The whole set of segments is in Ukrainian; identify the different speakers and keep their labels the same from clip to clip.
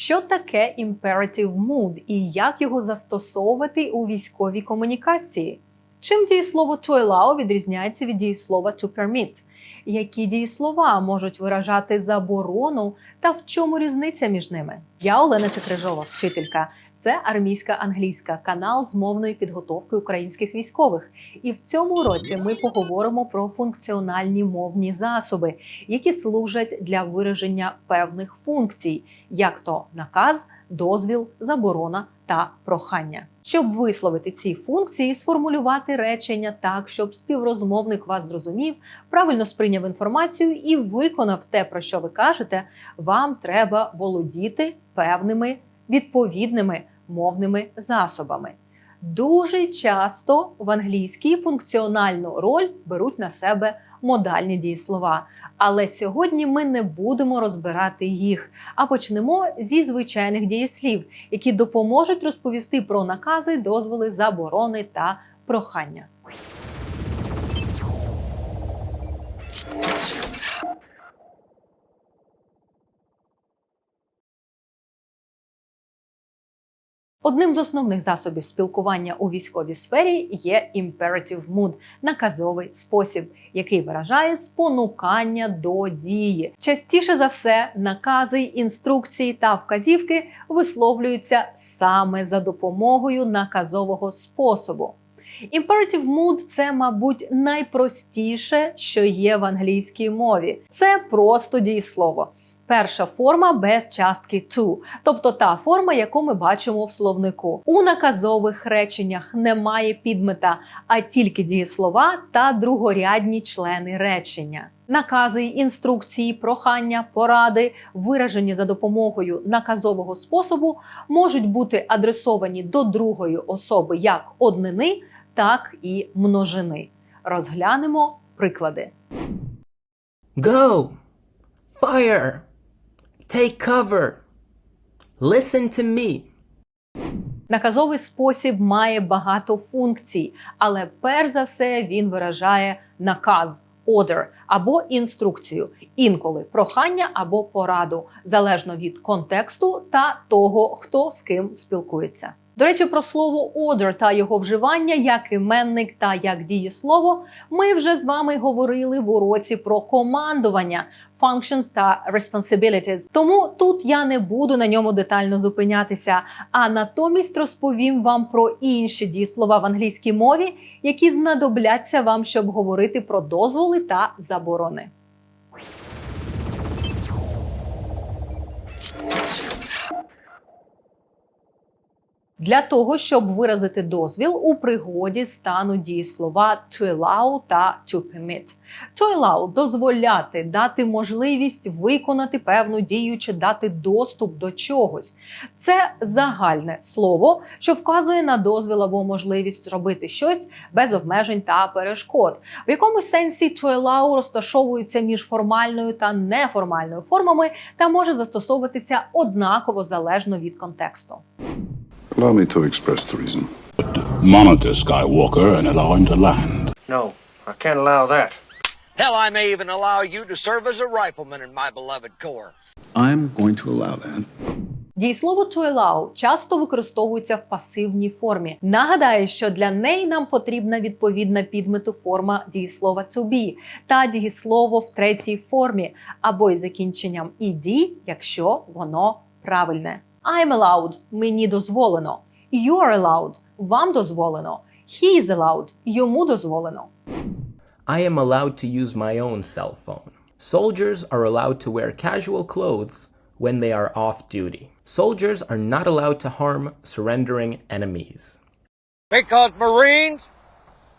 Speaker 1: Що таке imperative mood і як його застосовувати у військовій комунікації? Чим дієслово to allow відрізняється від дієслова to permit? Які дієслова можуть виражати заборону та в чому різниця між ними? Я Олена Чекрижова, вчителька. Це армійська англійська канал з мовної підготовки українських військових. І в цьому році ми поговоримо про функціональні мовні засоби, які служать для вираження певних функцій, як то наказ, дозвіл, заборона та прохання. Щоб висловити ці функції, сформулювати речення так, щоб співрозмовник вас зрозумів, правильно сприйняв інформацію і виконав те, про що ви кажете, вам треба володіти певними відповідними мовними засобами. Дуже часто в англійській функціональну роль беруть на себе модальні дієслова. Але сьогодні ми не будемо розбирати їх, а почнемо зі звичайних дієслів, які допоможуть розповісти про накази, дозволи, заборони та прохання. Одним з основних засобів спілкування у військовій сфері є imperative mood – наказовий спосіб, який виражає спонукання до дії. Частіше за все, накази, інструкції та вказівки висловлюються саме за допомогою наказового способу. Imperative mood – це, мабуть, найпростіше, що є в англійській мові. Це просто дієслово. Перша форма без частки to, тобто та форма, яку ми бачимо в словнику. У наказових реченнях немає підмета, а тільки дієслова та другорядні члени речення. Накази, інструкції, прохання, поради, виражені за допомогою наказового способу, можуть бути адресовані до другої особи як однини, так і множини. Розглянемо приклади.
Speaker 2: Go! Fire! Take cover! Listen to me!
Speaker 1: Наказовий спосіб має багато функцій, але перш за все він виражає наказ. Order або інструкцію, інколи прохання або пораду, залежно від контексту та того, хто з ким спілкується. До речі, про слово order та його вживання як іменник та як дієслово ми вже з вами говорили в уроці про командування, functions та responsibilities. Тому тут я не буду на ньому детально зупинятися, а натомість розповім вам про інші дієслова в англійській мові, які знадобляться вам, щоб говорити про дозволи та заборони. Для того, щоб виразити дозвіл, у пригоді стануть дієслова to allow та to permit. To allow – дозволяти, дати можливість виконати певну дію чи дати доступ до чогось. Це загальне слово, що вказує на дозвіл або можливість зробити щось без обмежень та перешкод. В якомусь сенсі to allow розташовується між формальною та неформальною формами та може застосовуватися однаково залежно від контексту.
Speaker 3: Allow me to express the reason.
Speaker 4: Monitor Skywalker and allow him to land.
Speaker 5: No, I can't allow that.
Speaker 6: Hell, I may even allow you to serve as a rifleman in my beloved corps.
Speaker 3: I'm going to allow that.
Speaker 1: Дієслово to allow часто використовується в пасивній формі. Нагадаю, що для неї нам потрібна відповідна підмету форма дієслова to be та дієслово в третій формі або із закінченням ed, якщо воно правильне. I'm allowed – мені дозволено. You're allowed – вам дозволено. He is allowed – йому дозволено.
Speaker 2: I am allowed to use my own cell phone. Soldiers are allowed to wear casual clothes when they are off duty. Soldiers are not allowed to harm surrendering enemies.
Speaker 6: Because Marines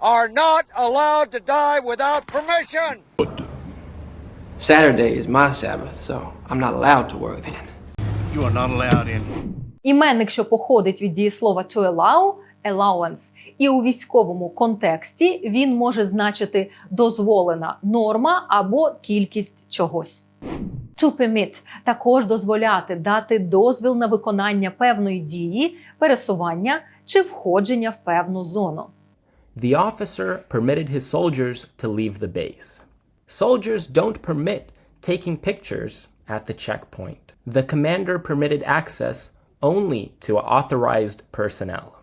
Speaker 6: are not allowed to die without permission.
Speaker 7: Saturday is my Sabbath, so I'm not allowed to work then.
Speaker 5: You are not allowed in.
Speaker 1: Іменник, що походить від дієслова to allow – allowance. І у військовому контексті він може значити дозволена норма або кількість чогось. To permit – також дозволяти дати дозвіл на виконання певної дії, пересування чи входження в певну зону.
Speaker 2: The officer permitted his soldiers to leave the base. Soldiers don't permit taking pictures at the checkpoint. The commander permitted access only to authorized personnel.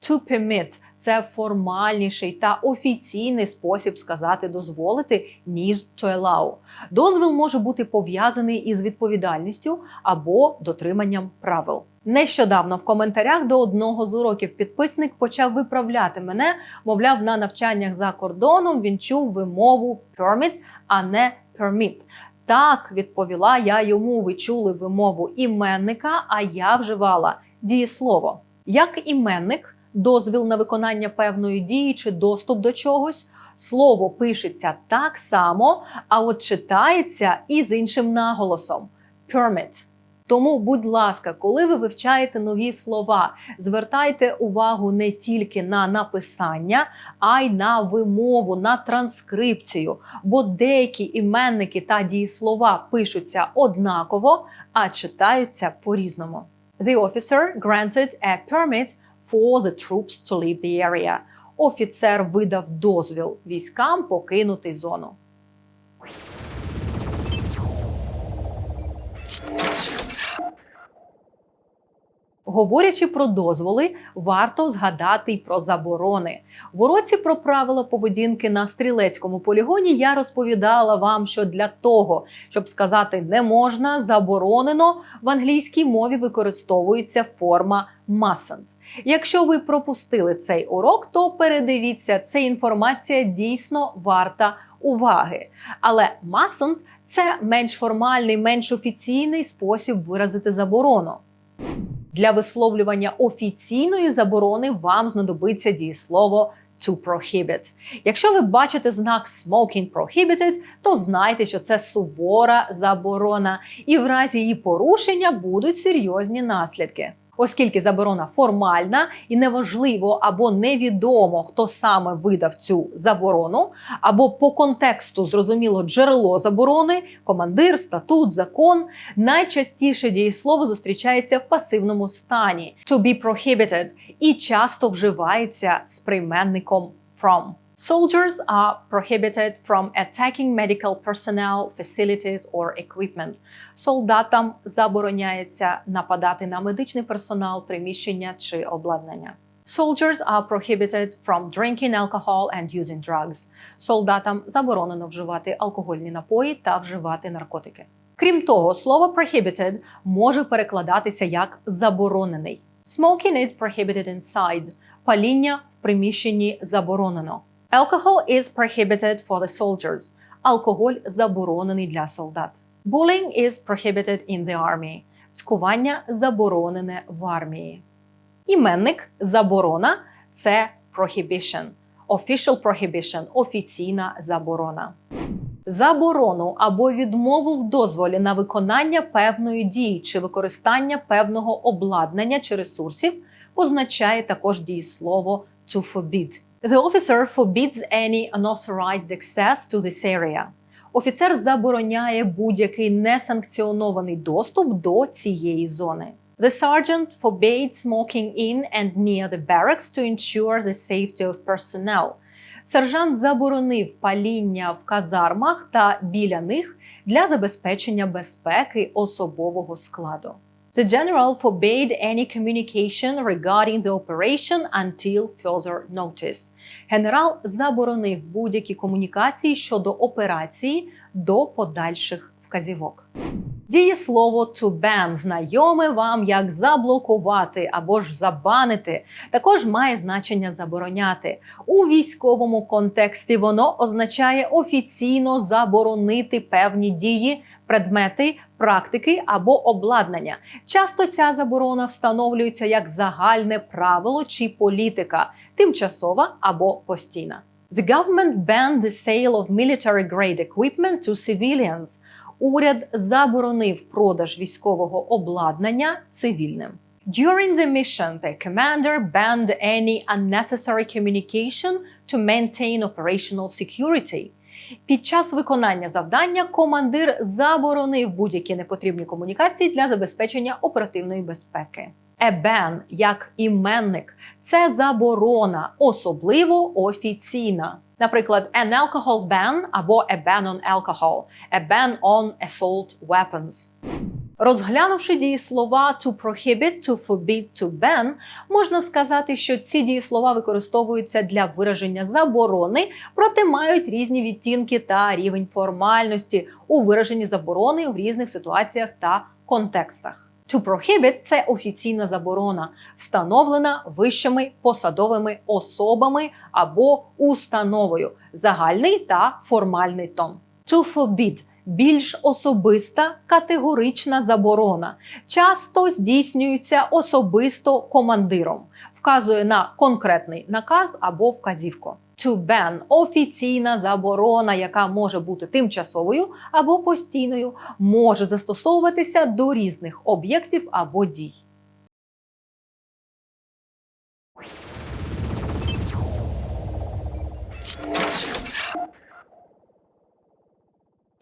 Speaker 1: To permit – це формальніший та офіційний спосіб сказати дозволити, ніж to allow. Дозвіл може бути пов'язаний із відповідальністю або дотриманням правил. Нещодавно в коментарях до одного з уроків підписник почав виправляти мене, мовляв, на навчаннях за кордоном він чув вимову permit, а не permit. Так, відповіла я йому. Ви чули вимову іменника, а я вживала дієслово. Як іменник, дозвіл на виконання певної дії чи доступ до чогось, слово пишеться так само, а от читається із іншим наголосом permit. Тому, будь ласка, коли ви вивчаєте нові слова, звертайте увагу не тільки на написання, а й на вимову, на транскрипцію. Бо деякі іменники та дієслова пишуться однаково, а читаються по-різному. The officer granted a permit for the troops to leave the area. Офіцер видав дозвіл військам покинути зону. Говорячи про дозволи, варто згадати й про заборони. В уроці про правила поведінки на стрілецькому полігоні я розповідала вам, що для того, щоб сказати не можна, заборонено в англійській мові використовується форма mustn't. Якщо ви пропустили цей урок, то передивіться, ця інформація дійсно варта уваги. Але mustn't – це менш формальний, менш офіційний спосіб виразити заборону. Для висловлювання офіційної заборони вам знадобиться дієслово to prohibit. Якщо ви бачите знак smoking prohibited, то знайте, що це сувора заборона, і в разі її порушення будуть серйозні наслідки. Оскільки заборона формальна і неважливо або невідомо, хто саме видав цю заборону, або по контексту зрозуміло джерело заборони, командир, статут, закон, найчастіше дієслово зустрічається в пасивному стані to be prohibited і часто вживається з прийменником from. Soldiers are prohibited from attacking medical personnel, facilities or equipment. Солдатам забороняється нападати на медичний персонал, приміщення чи обладнання. Soldiers are prohibited from drinking alcohol and using drugs. Солдатам заборонено вживати алкогольні напої та вживати наркотики. Крім того, слово prohibited може перекладатися як заборонений. Smoking is prohibited inside. Паління в приміщенні заборонено. Alcohol is prohibited for the soldiers. Алкоголь заборонений для солдат. Bullying is prohibited in the army. Цькування заборонене в армії. Іменник заборона це prohibition. Official prohibition офіційна заборона. Заборону або відмову в дозволі на виконання певної дії чи використання певного обладнання чи ресурсів позначає також дієслово to forbid. The officer forbids any unauthorized access to this area. Офіцер забороняє будь-який несанкціонований доступ до цієї зони. The sergeant forbade smoking in and near the barracks to ensure the safety of personnel. Сержант заборонив паління в казармах та біля них для забезпечення безпеки особового складу. The general forbade any communication regarding the operation until further notice. Генерал заборонив будь-які комунікації щодо операції до подальших вказівок. Дієслово to ban знайоме вам як заблокувати або ж забанити. Також має значення забороняти. У військовому контексті воно означає офіційно заборонити певні дії, предмети, практики або обладнання. Часто ця заборона встановлюється як загальне правило чи політика, тимчасова або постійна. The government banned the sale of military-grade equipment to civilians. Уряд заборонив продаж військового обладнання цивільним. During the mission, the commander banned any unnecessary communication to maintain operational security. Під час виконання завдання командир заборонив будь-які непотрібні комунікації для забезпечення оперативної безпеки. Ban, як іменник, це заборона, особливо офіційна. Наприклад, an alcohol ban або a ban on alcohol, a ban on assault weapons. Розглянувши дієслова to prohibit, to forbid, to ban, можна сказати, що ці дієслова використовуються для вираження заборони, проте мають різні відтінки та рівень формальності у вираженні заборони в різних ситуаціях та контекстах. To prohibit – це офіційна заборона, встановлена вищими посадовими особами або установою, загальний та формальний тон. To forbid – більш особиста категорична заборона, часто здійснюється особисто командиром, вказує на конкретний наказ або вказівку. To ban – офіційна заборона, яка може бути тимчасовою або постійною, може застосовуватися до різних об'єктів або дій.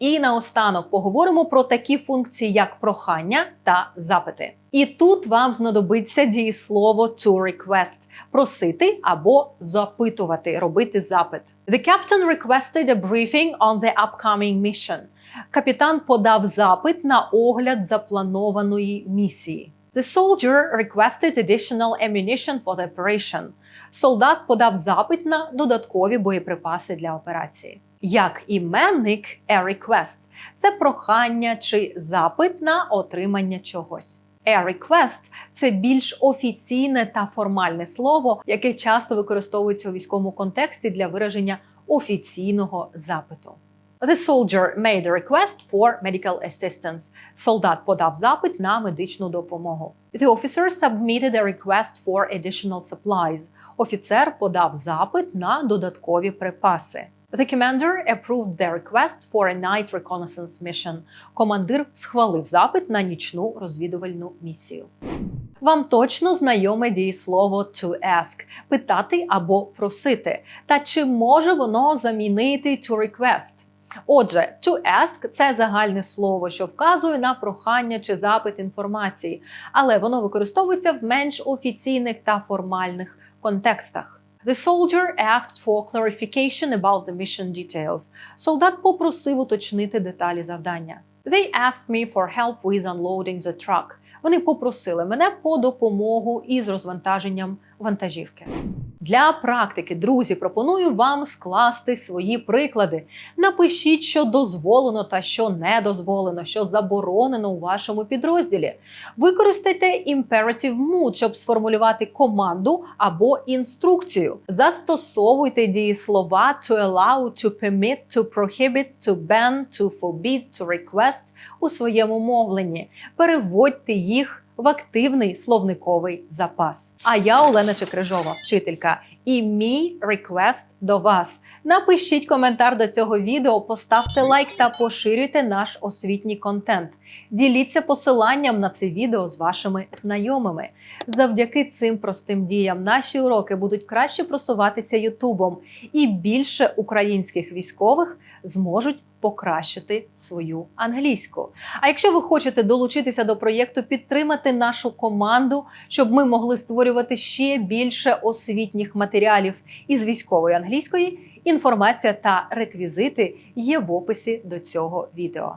Speaker 1: І наостанок поговоримо про такі функції, як прохання та запити. І тут вам знадобиться дієслово to request – просити або запитувати, робити запит. The captain requested a briefing on the upcoming mission. Капітан подав запит на огляд запланованої місії. The soldier requested additional ammunition for the operation. Солдат подав запит на додаткові боєприпаси для операції. Як іменник a request – це прохання чи запит на отримання чогось. A request – це більш офіційне та формальне слово, яке часто використовується у військовому контексті для вираження офіційного запиту. The soldier made a request for medical assistance. Солдат подав запит на медичну допомогу. The officer submitted a request for additional supplies. Офіцер подав запит на додаткові припаси. The commander approved the request for a night reconnaissance mission. Командир схвалив запит на нічну розвідувальну місію. Вам точно знайоме дієслово to ask – питати або просити. Та чи може воно замінити to request? Отже, to ask – це загальне слово, що вказує на прохання чи запит інформації, але воно використовується в менш офіційних та формальних контекстах. The soldier asked for clarification about the mission details. Солдат попросив уточнити деталі завдання. They asked me for help with unloading the truck. Вони попросили мене по допомогу із розвантаженням вантажівки. Для практики, друзі, пропоную вам скласти свої приклади. Напишіть, що дозволено та що не дозволено, що заборонено у вашому підрозділі. Використайте imperative mood, щоб сформулювати команду або інструкцію. Застосовуйте дієслова to allow, to permit, to prohibit, to ban, to forbid, to request у своєму мовленні. Переводьте їх в активний словниковий запас. А я Олена Чекрижова, вчителька. І мій реквест до вас. Напишіть коментар до цього відео, поставте лайк та поширюйте наш освітній контент. Діліться посиланням на це відео з вашими знайомими. Завдяки цим простим діям наші уроки будуть краще просуватися Ютубом, і більше українських військових зможуть покращити свою англійську. А якщо ви хочете долучитися до проєкту, підтримати нашу команду, щоб ми могли створювати ще більше освітніх матеріалів із військової англійської, інформація та реквізити є в описі до цього відео.